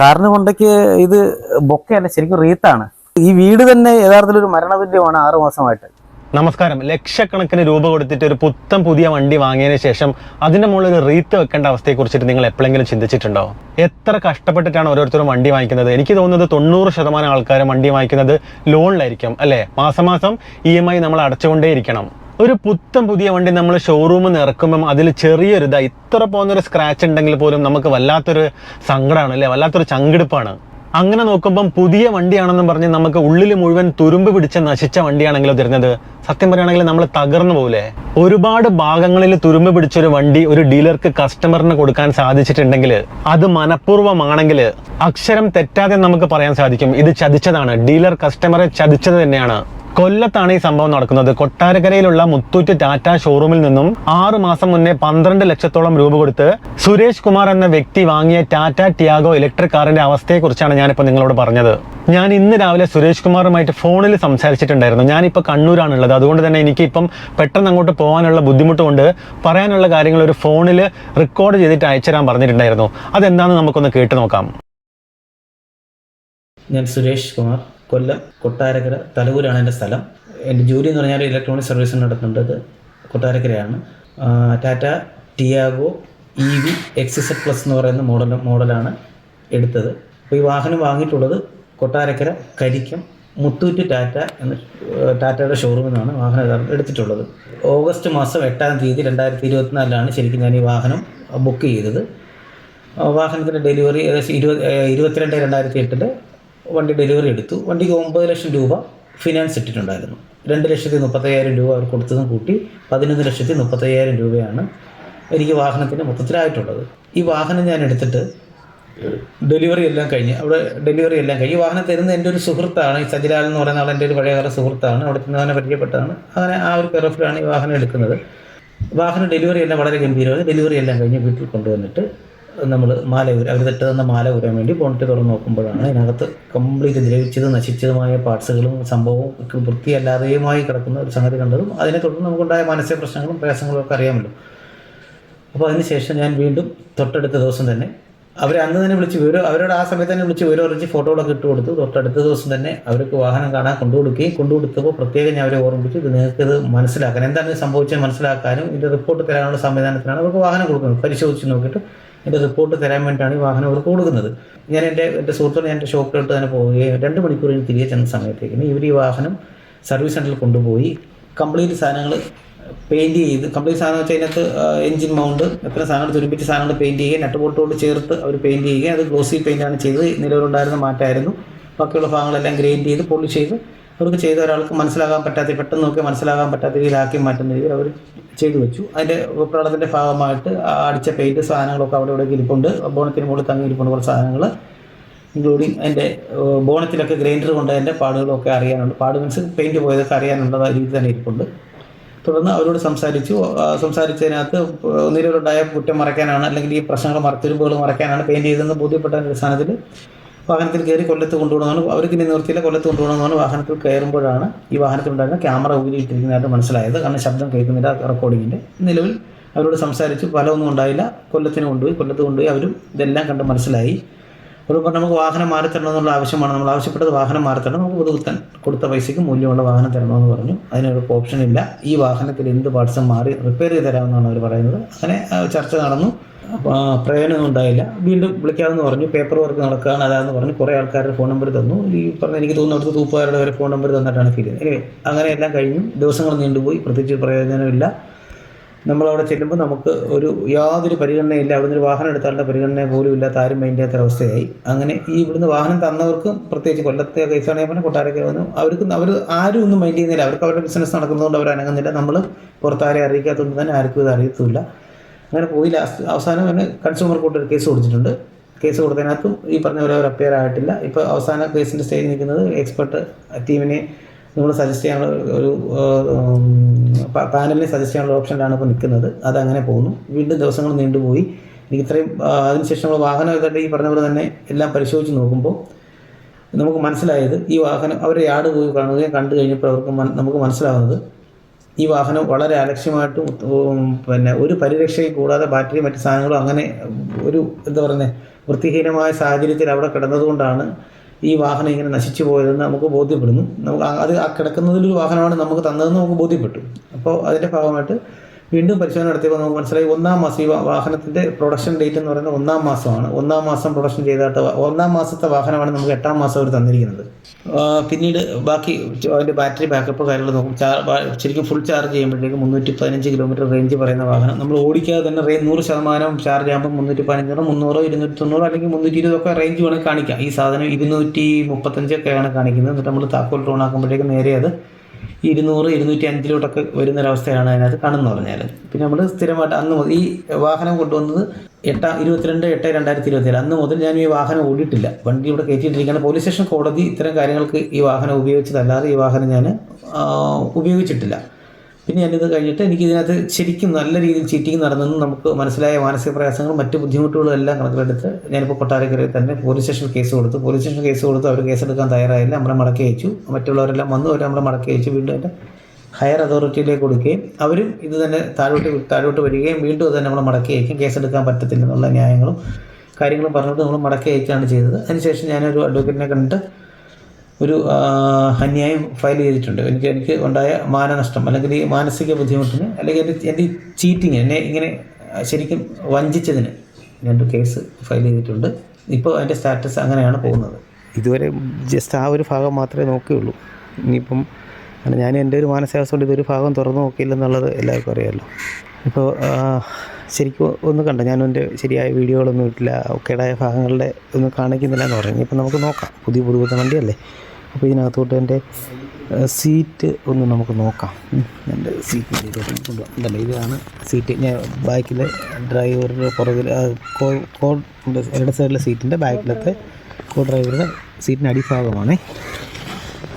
കാറിന് കൊണ്ടൊക്കെ ഇത് ബൊക്കയല്ല ശരിക്കും റീത്താണ്. ഈ വീട് തന്നെ യഥാർത്ഥത്തിൽ ഒരു മരണതുല്യമാണ് ആറു മാസമായിട്ട്. നമസ്കാരം. ലക്ഷക്കണക്കിന് രൂപ കൊടുത്തിട്ട് ഒരു പുത്തൻ പുതിയ വണ്ടി വാങ്ങിയതിന് ശേഷം അതിന്റെ മുകളിൽ ഒരു റീത്ത് വെക്കേണ്ട അവസ്ഥയെ കുറിച്ചിട്ട് നിങ്ങൾ എപ്പോഴെങ്കിലും ചിന്തിച്ചിട്ടുണ്ടോ? എത്ര കഷ്ടപ്പെട്ടിട്ടാണ് ഓരോരുത്തരും വണ്ടി വാങ്ങിക്കുന്നത്? എനിക്ക് തോന്നുന്നത് തൊണ്ണൂറ് ശതമാനം ആൾക്കാരും വണ്ടി വാങ്ങിക്കുന്നത് ലോണിലായിരിക്കും അല്ലേ? മാസം മാസം ഇ എം ഐ നമ്മൾ അടച്ചുകൊണ്ടേയിരിക്കണം. ഒരു പുത്തൻ പുതിയ വണ്ടി നമ്മൾ ഷോറൂമിൽ നിന്ന് ഇറക്കുമ്പം അതിൽ ചെറിയൊരു ഇതാ ഇത്ര പോകുന്നൊരു സ്ക്രാച്ച് ഉണ്ടെങ്കിൽ പോലും നമുക്ക് വല്ലാത്തൊരു സങ്കടമാണ് അല്ലേ? വല്ലാത്തൊരു ചങ്കെടുപ്പാണ്. അങ്ങനെ നോക്കുമ്പം പുതിയ വണ്ടിയാണെന്നും പറഞ്ഞ് നമുക്ക് ഉള്ളിൽ മുഴുവൻ തുരുമ്പ് പിടിച്ച നശിച്ച വണ്ടിയാണെങ്കിലോ തരുന്നത് സത്യം പറയുകയാണെങ്കിൽ നമ്മൾ തകർന്നു പോകില്ലേ ഒരുപാട് ഭാഗങ്ങളിൽ തുരുമ്പ് പിടിച്ചൊരു വണ്ടി ഒരു ഡീലർക്ക് കസ്റ്റമറിന് കൊടുക്കാൻ സാധിച്ചിട്ടുണ്ടെങ്കിൽ അത് മനഃപൂർവമാണെങ്കിൽ അക്ഷരം തെറ്റാതെ നമുക്ക് പറയാൻ സാധിക്കും. ഇത് ചതിച്ചതാണ്. ഡീലർ കസ്റ്റമറെ ചതിച്ചത് തന്നെയാണ്. കൊല്ലത്താണ് ഈ സംഭവം നടക്കുന്നത്. കൊട്ടാരക്കരയിലുള്ള മുത്തൂറ്റ് ടാറ്റ ഷോറൂമിൽ നിന്നും ആറു മാസം മുന്നേ പന്ത്രണ്ട് ലക്ഷത്തോളം രൂപ കൊടുത്ത് സുരേഷ് കുമാർ എന്ന വ്യക്തി വാങ്ങിയ ടാറ്റ ടിയാഗോ ഇലക്ട്രിക് കാറിന്റെ അവസ്ഥയെക്കുറിച്ചാണ് ഞാനിപ്പോൾ നിങ്ങളോട് പറഞ്ഞത്. ഞാൻ ഇന്ന് രാവിലെ സുരേഷ് കുമാറുമായിട്ട് ഫോണിൽ സംസാരിച്ചിട്ടുണ്ടായിരുന്നു. ഞാനിപ്പോൾ കണ്ണൂരാണുള്ളത്. അതുകൊണ്ട് തന്നെ എനിക്ക് ഇപ്പം പെട്ടെന്ന് അങ്ങോട്ട് പോകാനുള്ള ബുദ്ധിമുട്ട് കൊണ്ട് പറയാനുള്ള കാര്യങ്ങൾ ഒരു ഫോണിൽ റെക്കോർഡ് ചെയ്തിട്ട് അയച്ചുതരാൻ പറഞ്ഞിട്ടുണ്ടായിരുന്നു. അതെന്താണെന്ന് നമുക്കൊന്ന് കേട്ട് നോക്കാം. ഞാൻ സുരേഷ് കുമാർ. കൊല്ലം കൊട്ടാരക്കര തലവൂരാണ് എന്റെ സ്ഥലം. എന്റെ ജോലി എന്ന് പറഞ്ഞാൽ ഇലക്ട്രോണിക് സർവീസ് നടത്തുന്നത് കൊട്ടാരക്കരയാണ്. Tata Tiago E V XZ plus എന്ന് പറയുന്ന മോഡൽ മോഡലാണ് എടുത്തത്. അപ്പോൾ ഈ വാഹനം വാങ്ങിയിട്ടുള്ളത് കൊട്ടാരക്കര കരിക്കം മുത്തൂറ്റ് ടാറ്റ എന്ന ടാറ്റയുടെ ഷോറൂമിൽ നിന്നാണ് വാഹനം എടുത്തിട്ടുള്ളത്. ഓഗസ്റ്റ് മാസം എട്ടാം തീയതി രണ്ടായിരത്തി ഇരുപത്തിനാലിലാണ് ശരിക്കും ഞാൻ ഈ വാഹനം ബുക്ക് ചെയ്തത്. വാഹനത്തിന്റെ ഡെലിവറി ഏകദേശം ഇരുപത് ഇരുപത്തിരണ്ട് രണ്ടായിരത്തി എട്ടിൽ വണ്ടി ഡെലിവറി എടുത്തു. വണ്ടിക്ക് ഒമ്പത് ലക്ഷം രൂപ ഫിനാൻസ് ഇട്ടിട്ടുണ്ടായിരുന്നു. രണ്ട് ലക്ഷത്തി മുപ്പത്തയ്യായിരം രൂപ അവർ കൊടുത്തതും കൂട്ടി പതിനൊന്ന് ലക്ഷത്തി മുപ്പത്തയ്യായിരം രൂപയാണ് എനിക്ക് വാഹനത്തിന് മൊത്തത്തിലായിട്ടുള്ളത്. ഈ വാഹനം ഞാൻ എടുത്തിട്ട് ഡെലിവറി എല്ലാം കഴിഞ്ഞ് അവിടെ ഡെലിവറി എല്ലാം കഴിഞ്ഞ് ഈ വാഹനം തരുന്ന എന്റെ ഒരു സുഹൃത്താണ്. ഈ സജിലാൽ എന്ന് പറയുന്ന ആൾ എന്റെ ഒരു പഴയകാല സുഹൃത്താണ്. അവിടെ നിന്ന് അവനെ പരിചയപ്പെട്ടതാണ്. അങ്ങനെ ആ ഒരു പെറഫിലാണ് ഈ വാഹനം എടുക്കുന്നത്. വാഹനം ഡെലിവറി എല്ലാം വളരെ ഗംഭീരമായി ഡെലിവറി എല്ലാം കഴിഞ്ഞ് വീട്ടിൽ കൊണ്ടുവന്നിട്ട് നമ്മൾ മാല ഊര അവർ തെറ്റ് തന്ന മാല ഊരാൻ വേണ്ടി ബോണറ്റ് തുറന്ന് നോക്കുമ്പോഴാണ് അതിനകത്ത് കംപ്ലീറ്റ് ദ്രവിച്ചതും നശിച്ചതുമായ പാർട്സുകളും സംഭവവും വൃത്തിയല്ലാതെയുമായി കിടക്കുന്ന ഒരു സംഗതി കണ്ടതും അതിനെ തുടർന്ന് നമുക്കുണ്ടായ മാനസിക പ്രശ്നങ്ങളും പ്രയാസങ്ങളും ഒക്കെ അറിയാമല്ലോ. അപ്പോൾ അതിനുശേഷം ഞാൻ വീണ്ടും തൊട്ടടുത്ത ദിവസം തന്നെ അവരെ അന്ന് തന്നെ വിളിച്ച് വിവരം അവരോട് ആ സമയത്ത് തന്നെ വിളിച്ച് വിവരം അറിയിച്ച് ഫോട്ടോകളൊക്കെ ഇട്ട് കൊടുത്തു തൊട്ടടുത്ത ദിവസം തന്നെ അവർക്ക് വാഹനം കാണാൻ കൊണ്ടുകൊടുക്കുകയും കൊണ്ടുകൊടുത്തപ്പോൾ പ്രത്യേകം ഞാൻ അവരെ ഓർമ്മിപ്പിച്ചു ഇത് നിങ്ങൾക്ക് ഇത് മനസ്സിലാക്കാൻ എന്താണ് സംഭവിച്ചത് മനസ്സിലാക്കാനും ഇതിന്റെ റിപ്പോർട്ട് തരാനുള്ള സംവിധാനത്തിനാണ് അവർക്ക് വാഹനം കൊടുക്കുന്നത്. പരിശോധിച്ച് നോക്കിയിട്ട് എന്റെ റിപ്പോർട്ട് തരാൻ വേണ്ടിയിട്ടാണ് ഈ വാഹനം അവർക്ക് കൊടുക്കുന്നത്. ഞാൻ എന്റെ എന്റെ സുഹൃത്തോട് ഞാൻ എന്റെ ഷോപ്പിലോട്ട് തന്നെ പോവുകയും രണ്ട് മണിക്കൂറിന് തിരികെ ചെന്ന സമയത്തേക്കിന് ഇവർ ഈ വാഹനം സർവീസ് സെന്ററിൽ കൊണ്ടുപോയി കംപ്ലീറ്റ് സാധനങ്ങൾ പെയിന്റ് ചെയ്ത് കംപ്ലീറ്റ് സാധനം വെച്ചാൽ അതിനകത്ത് എഞ്ചിൻ മൗണ്ട് എത്ര സാധനങ്ങൾ തുരുമ്പിച്ച സാധനങ്ങൾ പെയിന്റ് ചെയ്യുകയും നട്ട് ബോട്ടോട് ചേർത്ത് അവർ പെയിന്റ് ചെയ്യുകയും അത് ഗ്ലോസി പെയിന്റാണ് ചെയ്തത്. നിലവിലുണ്ടായിരുന്ന മാറ്റമായിരുന്നു. ബാക്കിയുള്ള ഭാഗങ്ങളെല്ലാം ഗ്രൈൻഡ് ചെയ്ത് പോളിഷ് ചെയ്ത് അവർക്ക് ചെയ്ത ഒരാൾക്ക് മനസ്സിലാകാൻ പറ്റാത്ത പെട്ടെന്ന് നോക്കി മനസ്സിലാകാൻ പറ്റാത്ത രീതിയിലാക്കി മാറ്റുന്ന രീതിയിൽ അവർ ചെയ്തു വെച്ചു. അതിന്റെ പ്രകടനത്തിന്റെ ഭാഗമായിട്ട് അടിച്ച പെയിന്റ് സാധനങ്ങളൊക്കെ അവിടെ ഇവിടെ ഇരിപ്പുണ്ട്. ബോണത്തിന് മുകളിൽ തങ്ങി ഇരിപ്പുണ്ട് കുറച്ച് സാധനങ്ങൾ. ഇൻക്ലൂഡിങ് അതിന്റെ ബോണത്തിലൊക്കെ ഗ്രൈൻഡർ കൊണ്ട് അതിന്റെ പാടുകളൊക്കെ അറിയാനുണ്ട്. പാട് മീൻസ് പെയിന്റ് പോയതൊക്കെ അറിയാനുള്ള രീതി തന്നെ ഇരിപ്പുണ്ട്. തുടർന്ന് അവരോട് സംസാരിച്ചു. സംസാരിച്ചതിനകത്ത് നിലവിലുണ്ടായ കുറ്റം മറയ്ക്കാനാണ് അല്ലെങ്കിൽ ഈ പ്രശ്നങ്ങൾ മറത്തിരുമ്പുകൾ തുരുമ്പുകൾ മറയ്ക്കാനാണ് പെയിന്റ് ചെയ്തതെന്ന് ബോധ്യപ്പെട്ട അടിസ്ഥാനത്തിൽ വാഹനത്തിൽ കയറി കൊല്ലത്ത് കൊണ്ടുപോകണമെന്ന് അവർക്ക് ഇനി നിർത്തിയില്ല കൊല്ലത്ത് കൊണ്ടുപോകണമെന്ന് വാഹനത്തിൽ കയറുമ്പോഴാണ് ഈ വാഹനത്തിലുണ്ടായിരുന്ന ക്യാമറ ഉപയോഗിച്ചിരിക്കുന്നതായിട്ട് മനസ്സിലായത്. കാരണം ശബ്ദം കേൾക്കുന്നില്ല റെക്കോർഡിങ്ങിന്റെ നിലവിൽ അവരോട് സംസാരിച്ചു ഫലമൊന്നും ഉണ്ടായില്ല. കൊല്ലത്തിന് കൊണ്ടുപോയി കൊല്ലത്ത് കൊണ്ടുപോയി അവരും ഇതെല്ലാം കണ്ട് മനസ്സിലായി. അവർ പറഞ്ഞു നമുക്ക് വാഹനം മാറി തരണം എന്നുള്ള ആവശ്യമാണ്. നമ്മൾ ആവശ്യപ്പെട്ടത് വാഹനം മാറി തരണം. നമുക്ക് പുതുത്താൻ കൊടുത്ത പൈസയ്ക്ക് മൂല്യമുള്ള വാഹനം തരണമെന്ന് പറഞ്ഞു. അതിനൊരു ഓപ്ഷൻ ഇല്ല. ഈ വാഹനത്തിൽ എന്ത് പാർട്സും മാറി റിപ്പയർ ചെയ്ത് തരാമെന്നാണ് അവർ പറയുന്നത്. അങ്ങനെ ചർച്ച നടന്നു. പ്രയോജനമൊന്നും ഉണ്ടായില്ല. വീണ്ടും വിളിക്കാമെന്ന് പറഞ്ഞു. പേപ്പർ വർക്ക് നടക്കുകയാണ് അതാന്ന് പറഞ്ഞു. കുറേ ആൾക്കാരുടെ ഫോൺ നമ്പർ തന്നു. ഈ പറഞ്ഞ എനിക്ക് തോന്നുന്നു അവിടുത്തെ തൂപ്പുകാരുടെ വരെ ഫോൺ നമ്പർ തന്നിട്ടാണ് ഫീൽ ചെയ്യുന്നത്. അങ്ങനെ എല്ലാം കഴിഞ്ഞു. ദിവസങ്ങൾ നീണ്ടുപോയി. പ്രത്യേകിച്ച് പ്രയോജനമില്ല. നമ്മളവിടെ ചെല്ലുമ്പോൾ നമുക്ക് ഒരു യാതൊരു പരിഗണനയില്ല. അവിടുന്ന് ഒരു വാഹനം എടുത്താലുള്ള പരിഗണന പോലും ഇല്ലാത്ത ആരും മൈൻഡ് ചെയ്യാത്ത അവസ്ഥയായി. അങ്ങനെ ഈ ഇവിടുന്ന് വാഹനം തന്നവർക്കും പ്രത്യേകിച്ച് കൊല്ലത്തെ കേസാണെങ്കിൽ പറഞ്ഞാൽ കൊട്ടാരക്കര വന്നു. അവർക്ക് അവർ ആരും ഒന്നും മൈൻഡ് ചെയ്യുന്നില്ല. അവർക്ക് അവരുടെ ബിസിനസ് നടക്കുന്നതുകൊണ്ട് അവർ അനങ്ങുന്നില്ല നമ്മൾ പുറത്താരെ അറിയിക്കാത്തതുകൊണ്ട് തന്നെ ആർക്കും ഇത് അറിയത്തുമില്ല. അങ്ങനെ പോയി ലാസ്റ്റ് അവസാനം അങ്ങനെ കൺസ്യൂമർ കോർട്ട് ഒരു കേസ് കൊടുത്തിട്ടുണ്ട്. കേസ് കൊടുത്തതിനകത്തും ഈ പറഞ്ഞ പോലെ ഒരു അപ്പയർ ആയിട്ടില്ല. ഇപ്പോൾ അവസാന കേസിന്റെ സ്റ്റേജിൽ നിൽക്കുന്നത് എക്സ്പെർട്ട് ടീമിനെ നമ്മൾ സജസ്റ്റ് ചെയ്യാനുള്ള ഒരു പാനലിനെ സജസ്റ്റ് ചെയ്യാനുള്ള ഓപ്ഷനിലാണ് ഇപ്പോൾ നിൽക്കുന്നത്. അതങ്ങനെ പോകുന്നു. വീണ്ടും ദിവസങ്ങൾ നീണ്ടുപോയി. എനിക്ക് ഇത്രയും അതിനുശേഷം നമ്മൾ വാഹനം ഇതായിട്ട് ഈ പറഞ്ഞ പോലെ തന്നെ എല്ലാം പരിശോധിച്ച് നോക്കുമ്പോൾ നമുക്ക് മനസ്സിലായത് ഈ വാഹനം അവർ യാട് പോയി കാണുകയും കണ്ടു കഴിഞ്ഞപ്പോൾ അവർക്ക് നമുക്ക് മനസ്സിലാവുന്നത് ഈ വാഹനം വളരെ അലക്ഷ്യമായിട്ട് പിന്നെ ഒരു പരിരക്ഷയും കൂടാതെ ബാറ്ററി മറ്റു സാധനങ്ങളും അങ്ങനെ ഒരു എന്താ പറയുന്നത് വൃത്തിഹീനമായ സാഹചര്യത്തിൽ അവിടെ കിടന്നതുകൊണ്ടാണ് ഈ വാഹനം ഇങ്ങനെ നശിച്ചു പോയതെന്ന് നമുക്ക് ബോധ്യപ്പെടുന്നു. നമുക്ക് അത് ആ കിടക്കുന്നതിലൊരു വാഹനമാണ് നമുക്ക് തന്നതെന്ന് നമുക്ക് ബോധ്യപ്പെട്ടു. അപ്പോൾ അതിന്റെ ഭാഗമായിട്ട് വീണ്ടും പരിശോധന നടത്തിയപ്പോൾ നമുക്ക് മനസ്സിലായി ഒന്നാം മാസം ഈ വാഹനത്തിന്റെ പ്രൊഡക്ഷൻ ഡേറ്റ് എന്ന് പറയുന്നത് ഒന്നാം മാസമാണ്. ഒന്നാം മാസം പ്രൊഡക്ഷൻ ചെയ്തിട്ട് ഒന്നാം മാസത്തെ വാഹനമാണ് നമുക്ക് എട്ടാം മാസം അവർ തന്നിരിക്കുന്നത്. പിന്നീട് ബാക്കി അതിന്റെ ബാറ്ററി ബാക്കപ്പ് കാര്യങ്ങൾ നോക്കും. ശരിക്കും ഫുൾ ചാർജ് ചെയ്യുമ്പോഴത്തേക്ക് മുന്നൂറ്റി പതിനഞ്ച് കിലോമീറ്റർ റേഞ്ച് പറയുന്ന വാഹനം. നമ്മൾ ഓടിക്കാതെ തന്നെ റേ നൂറ് ശതമാനം ചാർജ് ആകുമ്പോൾ മുന്നൂറ്റി പതിനഞ്ചോ മുന്നൂറോ ഇരുന്നൂറ്റി തൊണ്ണൂറോ അല്ലെങ്കിൽ മുന്നൂറ്റി ഇരുപതൊക്കെ റേഞ്ച് വേണമെങ്കിൽ കാണിക്കാം. ഈ സാധനം ഇരുന്നൂറ്റി മുപ്പത്തഞ്ചൊക്കെയാണ് കാണിക്കുന്നത്. എന്നിട്ട് നമ്മൾ താക്കോൽ ടോൺ ആക്കുമ്പോഴേക്കും നേരെ അത് ഇരുന്നൂറ് ഇരുന്നൂറ്റി അഞ്ചിലോട്ടൊക്കെ വരുന്നൊരവസ്ഥയാണ് അതിനകത്ത് കാണുന്നത് പറഞ്ഞാൽ പിന്നെ നമ്മൾ സ്ഥിരമായിട്ട് അന്ന് മുതൽ ഈ വാഹനം കൊണ്ടുവന്നത് എട്ടാം ഇരുപത്തിരണ്ട് എട്ട് രണ്ടായിരത്തി ഇരുപത്തിയേഴ് അന്ന് മുതൽ ഞാൻ ഈ വാഹനം ഓടിയിട്ടില്ല. വണ്ടി ഇവിടെ കയറ്റിയിട്ടിരിക്കുകയാണ്. പോലീസ് സ്റ്റേഷൻ കോടതി ഇത്തരം കാര്യങ്ങൾക്ക് ഈ വാഹനം ഉപയോഗിച്ചതല്ലാതെ ഈ വാഹനം ഞാൻ ഉപയോഗിച്ചിട്ടില്ല. പിന്നെ ഞാനിത് കഴിഞ്ഞിട്ട് എനിക്ക് ഇതിനകത്ത് ശരിക്കും നല്ല രീതിയിൽ ചീറ്റിംഗ് നടന്നെന്ന് നമുക്ക് മനസ്സിലായ മാനസിക പ്രയാസങ്ങളും മറ്റ് ബുദ്ധിമുട്ടുകളും എല്ലാം കണക്കിലെടുത്ത് ഞാനിപ്പോൾ കൊട്ടാരക്കരയിൽ തന്നെ പോലീസ് സ്റ്റേഷനിൽ കേസ് കൊടുത്തു. പോലീസ് സ്റ്റേഷനിൽ കേസ് കൊടുത്ത്. അവർ കേസെടുക്കാൻ തയ്യാറായില്ല. നമ്മളെ മടക്കി അയച്ചു. മറ്റുള്ളവരെല്ലാം വന്നു. അവർ നമ്മളെ മടക്കി അയച്ചു വീണ്ടും എന്റെ ഹയർ അതോറിറ്റിയിലേക്ക് കൊടുക്കുകയും അവരും ഇത് തന്നെ താഴോട്ട് താഴോട്ട് വരികയും വീണ്ടും അത് തന്നെ നമ്മളെ മടക്കി അയക്കും കേസെടുക്കാൻ പറ്റത്തില്ല എന്നുള്ള ന്യായങ്ങളും കാര്യങ്ങളും പറഞ്ഞിട്ട് നമ്മൾ മടക്കി അയക്കുകയാണ് ചെയ്തത്. അതിനുശേഷം ഞാനൊരു അഡ്വക്കേറ്റിനെ കണ്ടിട്ട് ഒരു അന്യായം ഫയൽ ചെയ്തിട്ടുണ്ട്. എനിക്ക് എനിക്ക് ഉണ്ടായ മാനനഷ്ടം അല്ലെങ്കിൽ ഈ മാനസിക ബുദ്ധിമുട്ടിന് അല്ലെങ്കിൽ എന്റെ എന്റെ ചീറ്റിങ് എന്നെ ഇങ്ങനെ ശരിക്കും വഞ്ചിച്ചതിന് രണ്ട് കേസ് ഫയൽ ചെയ്തിട്ടുണ്ട്. ഇപ്പോൾ അതിന്റെ സ്റ്റാറ്റസ് അങ്ങനെയാണ് പോകുന്നത്. ഇതുവരെ ജസ്റ്റ് ആ ഒരു ഭാഗം മാത്രമേ നോക്കിയുള്ളൂ. ഇനിയിപ്പം ഞാൻ എന്റെ ഒരു മാനസികാവസ്ഥ കൊണ്ട് ഇതൊരു ഭാഗം തുറന്നു നോക്കിയില്ലെന്നുള്ളത് എല്ലാവർക്കും അറിയാമല്ലോ ഇപ്പോൾ ശരിക്കും ഒന്ന് കണ്ട? ഞാനൊന്റെ ശരിയായ വീഡിയോകളൊന്നും ഇട്ടില്ല. കേടായ ഭാഗങ്ങളുടെ ഒന്നും കാണിക്കുന്നില്ല എന്ന് പറഞ്ഞു. ഇപ്പം നമുക്ക് നോക്കാം. പുതിയ പുതുപുത്ത വണ്ടിയല്ലേ? അപ്പോൾ ഇതിനകത്തോട്ട് എന്റെ സീറ്റ് ഒന്ന് നമുക്ക് നോക്കാം. എന്റെ സീറ്റ് കൊണ്ടുപോകാം ഉണ്ടല്ലോ ഇതാണ് സീറ്റ്. ഞാൻ ബാക്കിലെ ഡ്രൈവറുടെ പുറകിൽ കോ ഇടത് സൈഡിലെ സീറ്റിന്റെ ബാക്കിലത്തെ കോ ഡ്രൈവറുടെ സീറ്റിന്റെ അടിഭാഗമാണേ.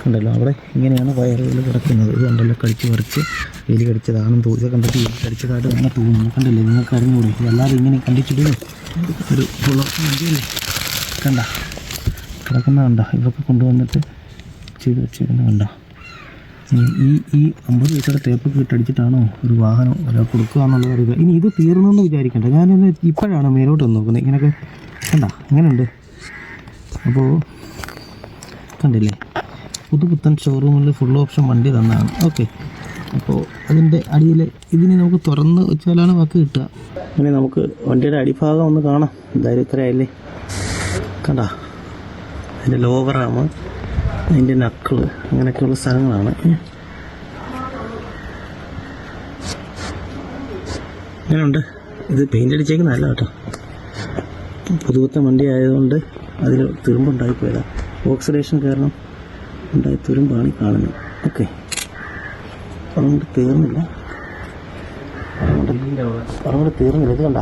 ഉണ്ടല്ലോ അവിടെ ഇങ്ങനെയാണ് വയറുകൾ കിടക്കുന്നത്. ഇത് കണ്ടല്ലോ കടിച്ച് പറിച്ച്. എലി കടിച്ചതാണെന്ന് തോന്നി കണ്ടിട്ട് എലി കടിച്ചതായിട്ട് തന്നെ തോന്നുന്നു. കണ്ടില്ലേ? നിങ്ങൾക്ക് അറിഞ്ഞുകൂടെ എല്ലാവരും ഇങ്ങനെ കണ്ടിച്ചിടുന്നു ഒരു പുളർച്ച കണ്ട. കിടക്കുന്ന കണ്ട. ഇവർക്ക് കൊണ്ടുവന്നിട്ട് ചെയ്ത് വെച്ചിരുന്ന കണ്ട. ഈ- ഈ അമ്പത് പൈസയുടെ തേപ്പൊക്കെ ഇട്ടടിച്ചിട്ടാണോ ഒരു വാഹനം ഒരാൾ കൊടുക്കുക എന്നുള്ളത് കാര്യം ഇനി ഇത് തീർന്നെന്ന് വിചാരിക്കണ്ട. ഞാനിന്ന് ഇപ്പോഴാണ് മേലോട്ട് നോക്കുന്നത്. ഇങ്ങനെയൊക്കെ കണ്ട. ഇങ്ങനെയുണ്ട്. അപ്പോൾ കണ്ടില്ലേ? പുതുപുത്തൻ ഷോറൂമിൽ ഫുൾ ഓപ്ഷൻ വണ്ടി തന്നാണ്. ഓക്കെ അപ്പോൾ അതിന്റെ അടിയിൽ ഇതിനെ നമുക്ക് തുറന്ന് വെച്ചാലാണ് വാക്ക് കിട്ടുക. ഇനി നമുക്ക് വണ്ടിയുടെ അടിഭാഗം ഒന്ന് കാണാം. എന്തായാലും ഇത്രയായില്ലേ കണ്ട? അതിന്റെ ആമ് അതിന്റെ നക്കിൾ അങ്ങനെയൊക്കെയുള്ള സ്ഥലങ്ങളാണ്. അങ്ങനെയുണ്ട് ഇത് പെയിന്റ് അടിച്ചേക്കുന്നതല്ല കേട്ടോ. പുതുപുത്തൻ വണ്ടി ആയതുകൊണ്ട് അതിൽ തുരുമ്പുണ്ടായിപ്പോയതാണ് ഓക്സിഡേഷൻ കാരണം ഉണ്ടായ തുരുമ്പാണ് കാണുന്നത്. ഓക്കെ അതുകൊണ്ട് തീർന്നില്ല. അതുകൊണ്ട് തീർന്നില്ല. ഇത് കണ്ട?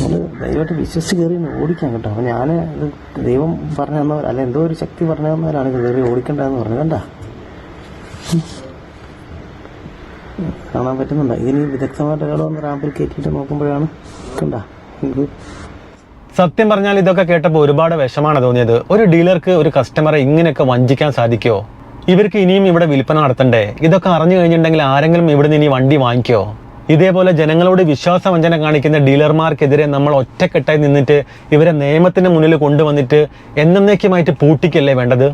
നമ്മൾ ദൈവമായിട്ട് വിശ്വസിച്ച് കയറി ഓടിക്കാൻ കേട്ടോ. അപ്പൊ ഞാൻ ദൈവം പറഞ്ഞു തന്നവർ അല്ല എന്തോ ഒരു ശക്തി പറഞ്ഞു തന്നവരാണ് കയറി ഓടിക്കണ്ടെന്ന് പറഞ്ഞു. കണ്ട? കാണാൻ പറ്റുന്നുണ്ട്? ഇതിന് വിദഗ്ധമായിട്ട് ഒരാൾ വന്ന് റാമ്പിൽ കയറ്റിയിട്ട് നോക്കുമ്പോഴാണ്. കണ്ട? സത്യം പറഞ്ഞാൽ ഇതൊക്കെ കേട്ടപ്പോൾ ഒരുപാട് വിഷമാണ് തോന്നിയത്. ഒരു ഡീലർക്ക് ഒരു കസ്റ്റമറെ ഇങ്ങനെയൊക്കെ വഞ്ചിക്കാൻ സാധിക്കുമോ ഇവർക്ക് ഇനിയും ഇവിടെ വിൽപ്പന നടത്തണ്ടേ? ഇതൊക്കെ അറിഞ്ഞു കഴിഞ്ഞിട്ടുണ്ടെങ്കിൽ ആരെങ്കിലും ഇവിടെ നിന്ന് ഇനി വണ്ടി വാങ്ങിക്കോ. ഇതേപോലെ ജനങ്ങളോട് വിശ്വാസവഞ്ചന കാണിക്കുന്ന ഡീലർമാർക്കെതിരെ നമ്മൾ ഒറ്റക്കെട്ടായി നിന്നിട്ട് ഇവരെ നിയമത്തിന് മുന്നിൽ കൊണ്ടുവന്നിട്ട് എന്നേക്കുമായിട്ട് പൂട്ടിക്കല്ലേ വേണ്ടത്?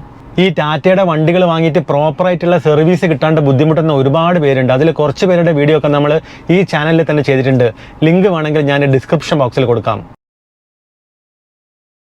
ഈ ടാറ്റയുടെ വണ്ടികൾ വാങ്ങിയിട്ട് പ്രോപ്പറായിട്ടുള്ള സർവീസ് കിട്ടാണ്ട് ബുദ്ധിമുട്ടുന്ന ഒരുപാട് പേരുണ്ട്. അതിൽ കുറച്ച് പേരുടെ വീഡിയോ ഒക്കെ നമ്മൾ ഈ ചാനലിൽ തന്നെ ചെയ്തിട്ടുണ്ട്. ലിങ്ക് വേണമെങ്കിൽ ഞാൻ ഡിസ്ക്രിപ്ഷൻ ബോക്സിൽ കൊടുക്കാം.